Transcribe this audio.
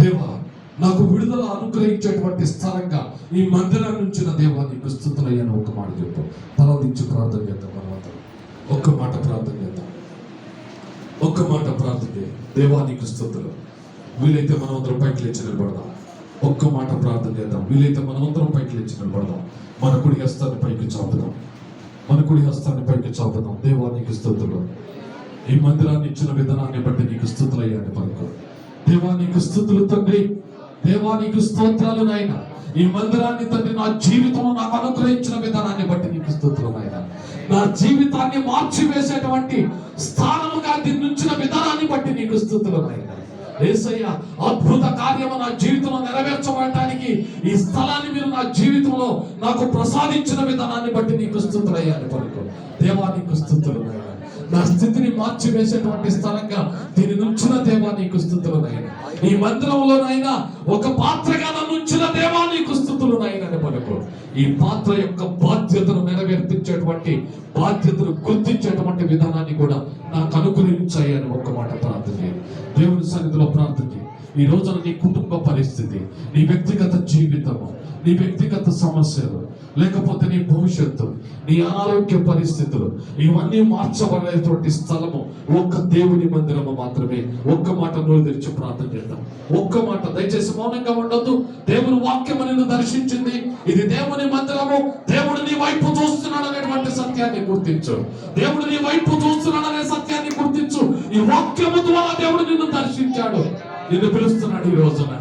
దేవా నాకు విడుదల అనుగ్రహించేటువంటి స్థలంగా ఈ మందిరం నుంచి నా దేవా నీకు ఒక మాట చెప్పు తల ప్రార్థన చేద్దాం తర్వాత. ఒక్క మాట ప్రార్థన చేద్దాం. ఒక్క మాట ప్రార్థన చేయి. దేవా నీకు స్థుతులు. వీలైతే మనమందరం పైకి లేచి నిలబడదాం. ఒక్క మాట ప్రార్థన చేద్దాం. వీలైతే మనమందరం పైకి లేచి నిలబడదాం. మన కుడి హస్తాన్ని పైకి చాపుదాం. మన కుడి హస్తాన్ని పైకి చాపుదాం. దేవా నీకు స్థుతులు. ఈ మందిరాన్ని ఇచ్చిన విధానాన్ని బట్టి నీకు స్థుతులయ్యాన్ని పనుకో పలుకు దేవానికి స్థుతులు తండ్రి. దేవానికి స్తోత్రాలు నాయన. ఈ మందిరాన్ని తండ్రి నా జీవితంలో నాకు అనుగ్రహించిన విధానాన్ని బట్టి నీకు స్థుతులు నాయన. నా జీవితాన్ని మార్చివేసేటువంటి స్థానముగా దీన్నించిన విధానాన్ని బట్టి నీకు స్థుతులు నాయన. ఏసయ్య అద్భుత కార్యము నా జీవితంలో నెరవేర్చబడటానికి ఈ స్థలాన్ని మీరు నా జీవితంలో నాకు ప్రసాదించిన విధానాన్ని బట్టి నీకు స్థుతులయ్యాను పలుకు దేవానికి స్థుతులు నాయన. నా స్థితిని మార్చివేసేటువంటి స్థలంగా దీని నుంచిన దేవా నీకు స్థుతులు నాయన. ఈ మందిరంలోనైనా ఒక పాత్రగా నన్ను ఉంచిన దేవా నీకు స్థుతులు నాయన మనకు. ఈ పాత్ర యొక్క బాధ్యతను నెరవేర్పించేటువంటి బాధ్యతను గుర్తించేటువంటి విధానాన్ని కూడా నాకు అనుకూలించాయని అని ఒక్క మాట ప్రార్థన దేవుని సన్నిధిలో ప్రార్థన ఈ రోజున నీ కుటుంబ పరిస్థితి నీ వ్యక్తిగత జీవితము నీ వ్యక్తిగత సమస్యలు లేకపోతే నీ భవిష్యత్తు నీ అనారోగ్య పరిస్థితులు ఇవన్నీ మార్చబడేటువంటి స్థలము. ఒక్క దేవుని మందిరము మాత్రమే. ఒక్క మాట నోరు తెరిచి ప్రార్థన చేద్దాం. ఒక్క మాట దయచేసి మౌనంగా ఉండొద్దు. దేవుని వాక్యము నిన్ను దర్శించింది. ఇది దేవుని మందిరము. దేవుడు నీ వైపు చూస్తున్నాడు అనేటువంటి సత్యాన్ని గుర్తించు. దేవుడు నీ వైపు చూస్తున్నాడు అనే సత్యాన్ని గుర్తించు. ఈ వాక్యము ద్వారా దేవుడు నిన్ను దర్శించాడు. నిన్ను పిలుస్తున్నాడు ఈ రోజున.